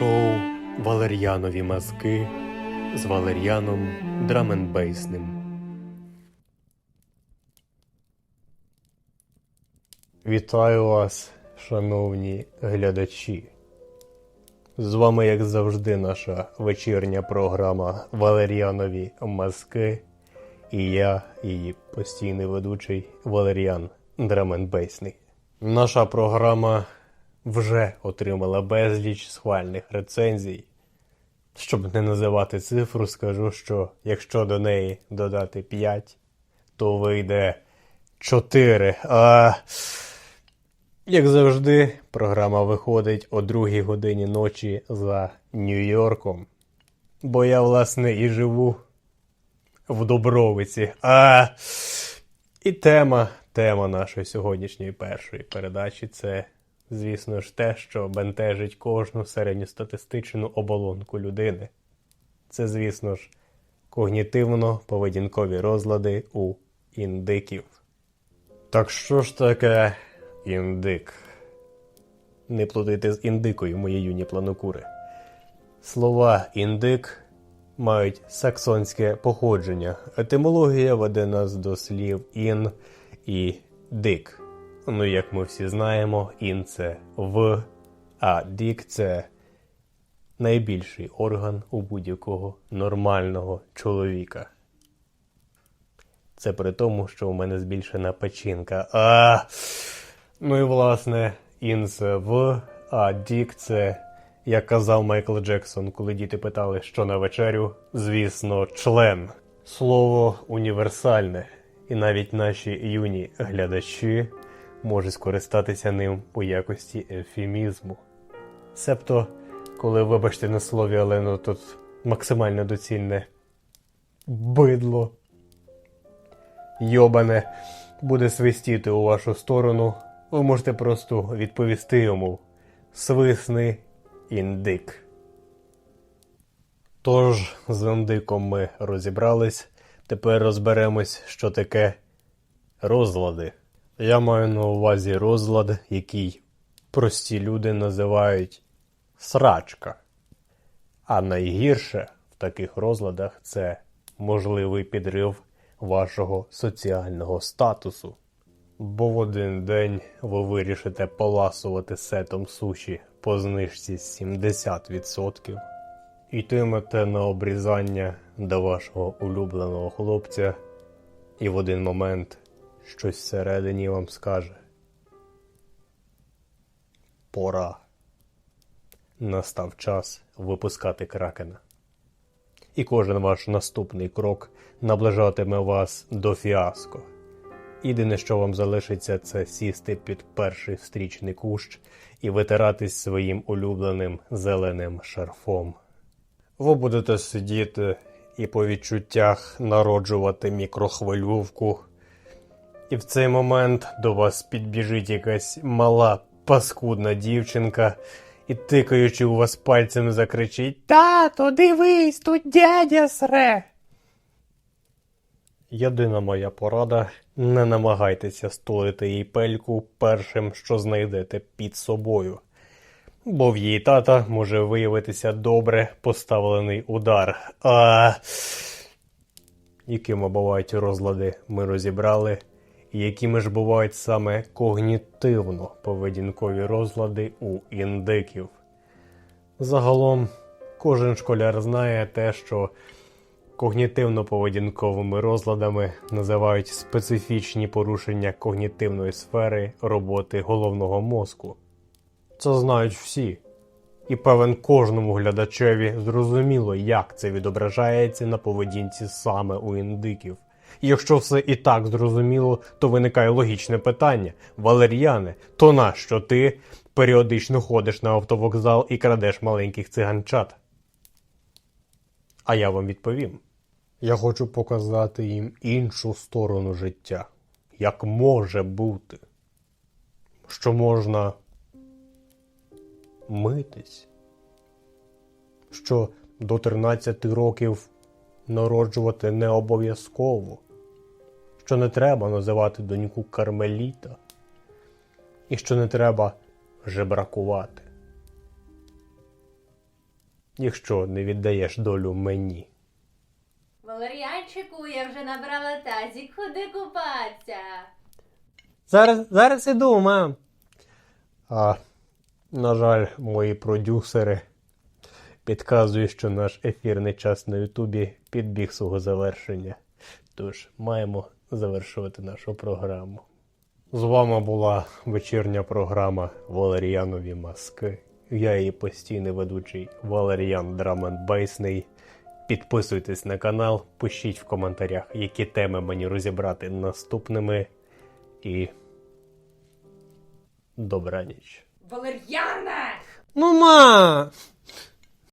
Шоу Валер'янові мазки з Валер'яном Драменбейсним. Вітаю вас, шановні глядачі. З вами, як завжди, наша вечірня програма Валер'янові мазки. І я, її постійний ведучий Валер'ян Драменбейсний. Наша програма вже отримала безліч схвальних рецензій. Щоб не називати цифру, скажу, що якщо до неї додати 5, то вийде 4. А як завжди, програма виходить о 2 годині ночі за Нью-Йорком. Бо я, власне, і живу в Добровиці. А і тема, тема нашої сьогоднішньої першої передачі це, звісно ж, те, що бентежить кожну середньостатистичну оболонку людини. Це, звісно ж, когнітивно-поведінкові розлади у індиків. Так що ж таке індик? Не плутайте з індикою, мої юні планокури. Слова індик мають саксонське походження. Етимологія веде нас до слів ін і дик. Ну, як ми всі знаємо, ін це в, а дік це найбільший орган у будь-якого нормального чоловіка. Це при тому, що у мене збільшена печінка. А! Ну і власне, ін це в, а дік це, як казав Майкл Джексон, коли діти питали, що на вечерю, звісно, член. Слово універсальне, і навіть наші юні глядачі можуть скористатися ним у якості ефемізму. Себто, коли, вибачте на слові, але ну тут максимально доцільне бидло йобане буде свистіти у вашу сторону, ви можете просто відповісти йому свисни індик. Тож, з індиком ми розібрались, тепер розберемось, що таке розлади. Я маю на увазі розлад, який прості люди називають срачка. А найгірше в таких розладах це можливий підрив вашого соціального статусу. Бо в один день ви вирішите поласувати сетом суші по знижці 70%, йтимете на обрізання до вашого улюбленого хлопця, і в один момент щось всередині вам скаже. Пора. Настав час випускати кракена. І кожен ваш наступний крок наближатиме вас до фіаско. Єдине, що вам залишиться, це сісти під перший стрічний кущ і витиратись своїм улюбленим зеленим шарфом. Ви будете сидіти і по відчуттях народжувати мікрохвильовку. І в цей момент до вас підбіжить якась мала паскудна дівчинка і, тикаючи у вас пальцем, закричить Тато, дивись, тут дядя сре. Єдина моя порада не намагайтеся столити їй пельку першим, що знайдете під собою. Бо в її тата може виявитися добре поставлений удар. А якими бувають розлади, ми розібрали, якими ж бувають саме когнітивно-поведінкові розлади у індиків. Загалом, кожен школяр знає те, що когнітивно-поведінковими розладами називають специфічні порушення когнітивної сфери роботи головного мозку. Це знають всі. І певен кожному глядачеві зрозуміло, як це відображається на поведінці саме у індиків. Якщо все і так зрозуміло, то виникає логічне питання: Валер'яне, то нащо ти періодично ходиш на автовокзал і крадеш маленьких циганчат? А я вам відповім: я хочу показати їм іншу сторону життя, як може бути, що можна митись, що до 13 років народжувати не обов'язково, що не треба називати доньку Кармеліта, і що не треба жебракувати. якщо не віддаєш долю мені. Валеріанчику, я вже набрала тазик, ходи купатися. Зараз, зараз іду, мам. А, на жаль, мої продюсери підказують, що наш ефірний час на Ютубі підбіг свого завершення. Тож маємо завершувати нашу програму. З вами була вечірня програма Валеріанові маски. Я її постійний ведучий Валеріан Драман Бейсний. Підписуйтесь на канал, пишіть в коментарях, які теми мені розібрати наступними. І добраніч. Валер'яна! Ну, ма!